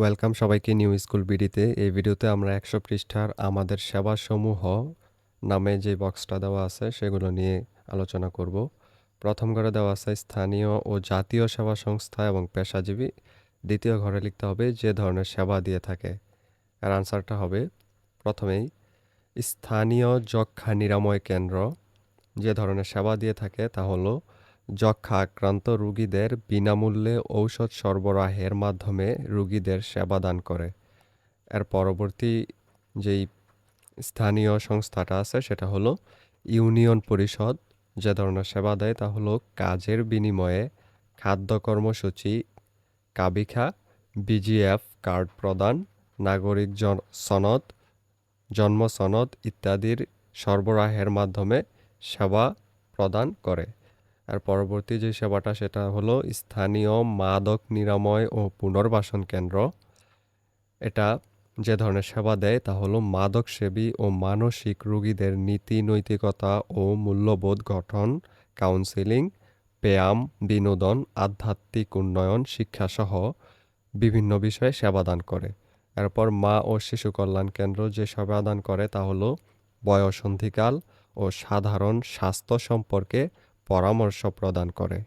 Welcome সবাইকে new school বিডিতে এই ভিডিওতে আমরা একশো পৃষ্ঠার আমাদের সেবাসমূহ নামে যে বক্সটা দেওয়া আছে, সেগুলো নিয়ে আলোচনা করব। প্রথম ঘরে দেওয়া আছে, স্থানীয় ও জাতীয় সেবা সংস্থা এবং পেশাজীবী। দ্বিতীয় ঘরে লিখতে হবে, যে ধরনের সেবা দিয়ে থাকে। আর আনসারটা হবে, প্রথমেই, স্থানীয় যক্ষা নিরাময় কেন্দ্র। যে ধরনের সেবা দিয়ে থাকে, তা হলো যক্ষা আক্রান্ত রোগীদের বিনামূল্যে ঔষধ সরবরাহের মাধ্যমে রোগীদের সেবা দান করে। এর পরবর্তী যেই স্থানীয় সংস্থাটা আছে সেটা হলো ইউনিয়ন পরিষদ। যে ধরনের সেবা দেয় তা হলো কাজের বিনিময়ে খাদ্য কর্মসূচি, কাবিখা, বিজিএফ কার্ড প্রদান, নাগরিক সনদ, জন্ম সনদ ইত্যাদির সরবরাহের মাধ্যমে সেবা প্রদান করে। আর পরবর্তী যে সেবাটা সেটা হলো স্থানীয় মাদক নিরাময় ও পুনর্বাসন কেন্দ্র। এটা যে ধরনের সেবা দেয় তা হলো মাদক সেবী ও মানসিক রোগীদের নীতি, নৈতিকতা ও মূল্যবোধ গঠন, কাউন্সেলিং, ব্যায়াম, বিনোদন, আধ্যাত্মিক উন্নয়ন, শিক্ষাসহ বিভিন্ন বিষয়ে সেবাদান করে। এরপর মা ও শিশু কল্যাণ কেন্দ্র যে সেবাদান করে তা হলো বয়সন্ধিকাল ও সাধারণ স্বাস্থ্য সম্পর্কে পরামর্শ প্রদান করে।